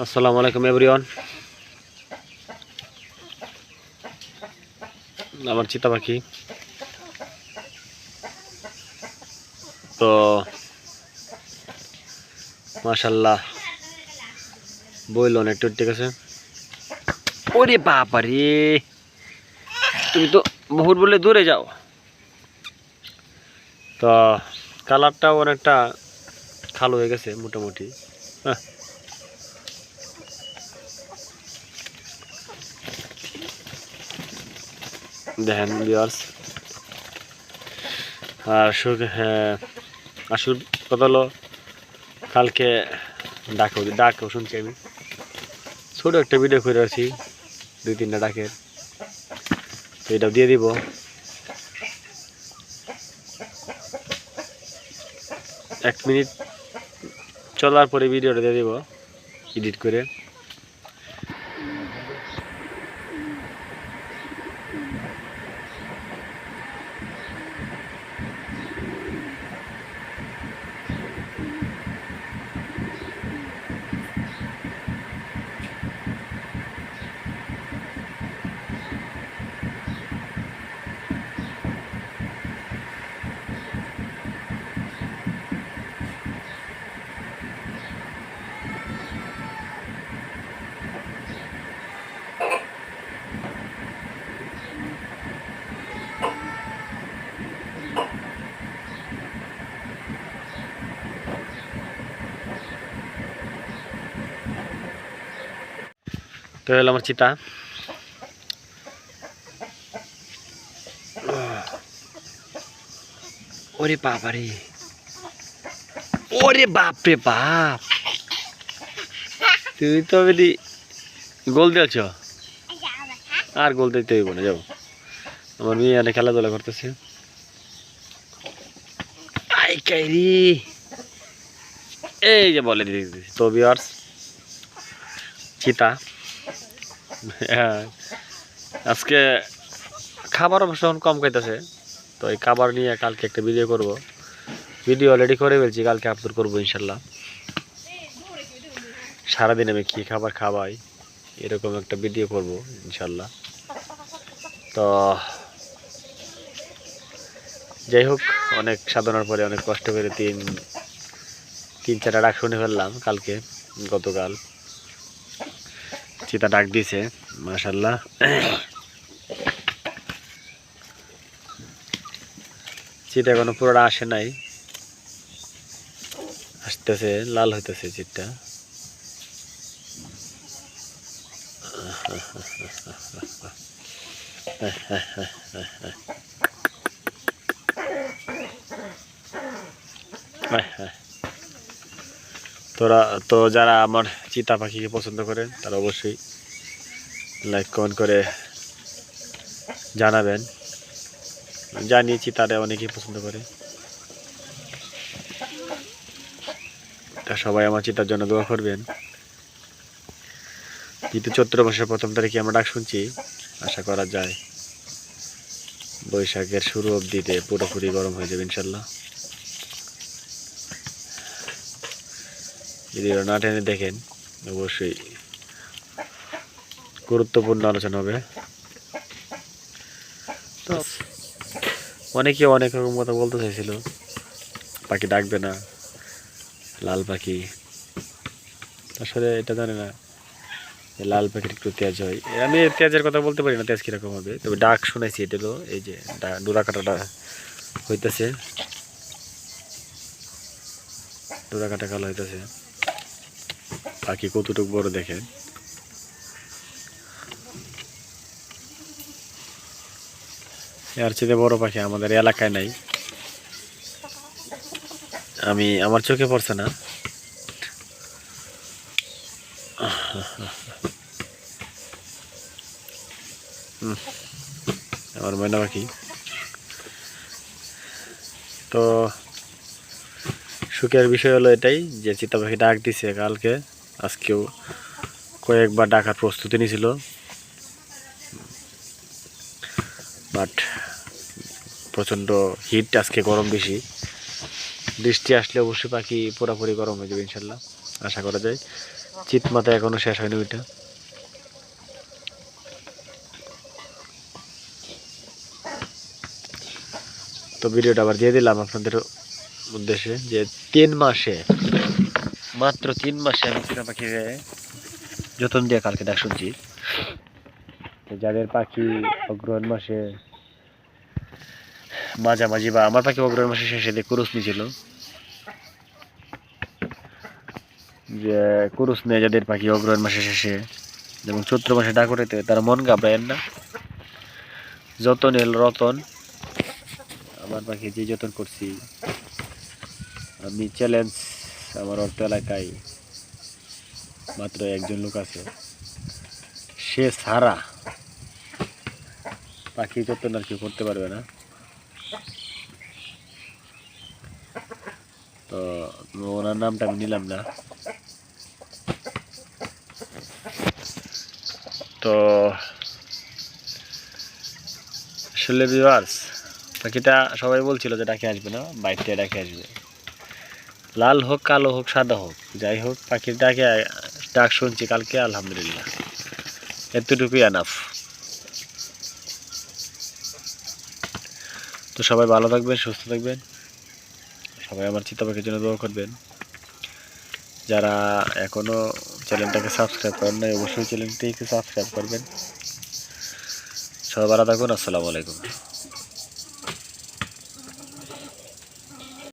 আসসালামু আলাইকুম এভরিওয়ান আমার চিতা পাখি। তো মাশাল্লাহ বইল একটু ঠিক আছে। ওরে বাবা রে তুমি তো বহুত বলে দূরে যাও। তো কালারটাও অনেকটা খালো হয়ে গেছে মোটামুটি। হ্যাঁ। দেখেন ভিউয়ার্স আর হ্যাঁ আসল কথা হলো, কালকে ডাকো ডাকও শুনছি আমি। ছোটো একটা ভিডিও করে আছি দুই তিনটা ডাকের। তো এটাও দিয়ে দিব। এক মিনিট চলার পরে ভিডিওটা দিয়ে দিব এডিট করে। তো হলো আমার চিতা ওরে বাবা রে ওরে বাপ রে বাপ তুই তো বেদি গোল দিয়েছ আর গোল দিতে হইব না যাও আমার মেয়ে এনে খেলাধুলা করতেছে আই কাইরি এই যে বলে দিদি তো বিয়ার্স চিতা আজকে খাবার অবশ্য কম খাইতেছে। তো এই খাবার নিয়ে কালকে একটা ভিডিও করব। ভিডিও অলরেডি করে ফেলছি, কালকে আপলোড করব ইনশাল্লাহ। সারাদিন আমি কী খাবার খাওয়াই, এরকম একটা ভিডিও করব ইনশাল্লাহ। তো যাই হোক, অনেক সাধনার পরে অনেক কষ্ট করে তিন তিন চারটা ডাক শুনে ফেললাম কালকে, গতকাল। চিতা ডাক দিছে মাশাল্লাহ চিতা এখনও পুরোটা আসে নাই। আসতেছে, লাল হইতেছে চিটটা তোরা, তো যারা আমার চিতা পাখিকে পছন্দ করে, তারা অবশ্যই লাইক কমেন্ট করে জানাবেন। জানি চিতারে অনেকেই পছন্দ করে। তা সবাই আমার চিতার জন্য দোয়া করবেন। যেহেতু চৈত্র মাসের প্রথম তারিখে আমরা ডাক শুনছি, আশা করা যায় বৈশাখের শুরু অবধিতে পুরোপুরি গরম হয়ে যাবে ইনশাল্লাহ। যদি না টেনে দেখেন অবশ্যই। গুরুত্বপূর্ণ আলোচনা হবে। তো অনেকে অনেক রকম কথা বলতে চাইছিল। পাখি ডাকবে না লাল পাখি। আসলে এটা জানে না লাল পাখির একটু তেজ হয়। আমি তেজের কথা বলতে পারি না তেজ কীরকম হবে। তবে ডাক শুনেছি এটা হলো এই যে ডোরা কাটাটা হইতেছে। ডোরা কাটা কালো হইতেছে। পাখি কতটুকু বড় দেখে এর চেয়ে বড় পাখি আমাদের এলাকায় নাই। আমি, আমার চোখে পড়ছে না। আমার ময়না পাখি। তো সুখের বিষয় হলো এটাই যে চিতা পাখি ডাক দিছে কালকে। আজকেও কয়েকবার ডাকার প্রস্তুতি নিয়েছিল। বাট প্রচণ্ড হিট আজকে, গরম বেশি। বৃষ্টি আসলে অবশ্যই পাখি পুরোপুরি গরম হয়ে যাবে ইনশাল্লাহ, আশা করা যায়। চিত মাথায় এখনও শেষ হয়নি ওইটা। তো ভিডিওটা আবার দিয়ে দিলাম আপনাদের উদ্দেশ্যে যে তিন মাসে মাত্র তিন মাসে আমি চিনা পাখিকে যতন দিয়ে কালকে ডাক শুনছি। যাদের পাখি অগ্রহণ মাসে মাঝামাঝি বা আমার পাখি অগ্রহণ মাসে শেষে দিয়ে কুরুস নিয়েছিল। যে কুরুস নেয় যাদের পাখি অগ্রহণ মাসে শেষে এবং চৈত্র মাসে ডাক উঠাইতে তারা মন ঘাবড়ায়েন না। যতন এল রতন। আমার পাখি যে যতন করছি আমি চ্যালেঞ্জ আমার অর্থ এলাকায় মাত্র একজন লোক আছে। সে ছাড়া পাখি যতন আর কেউ করতে পারবে না। তো ওনার নামটা আমি নিলাম না। তো আসলে ভিউয়ার্স পাখিটা সবাই বলছিল যে ডাকে আসবে না বাইকটা ডাকে আসবে। লাল হোক, কালো হোক, সাদা হোক, যাই হোক, পাখির ডাকে ডাক শুনছি কালকে, আলহামদুলিল্লাহ। এতটুকুই আনাফ তো সবাই ভালো থাকবেন, সুস্থ থাকবেন। সবাই আমার চিতা পাখির জন্য দোয়া করবেন। যারা এখনও চ্যানেলটাকে সাবস্ক্রাইব করেন নাই, অবশ্যই চ্যানেলটিকে সাবস্ক্রাইব করবেন। সবাই ভালো থাকুন, আসসালামু আলাইকুম।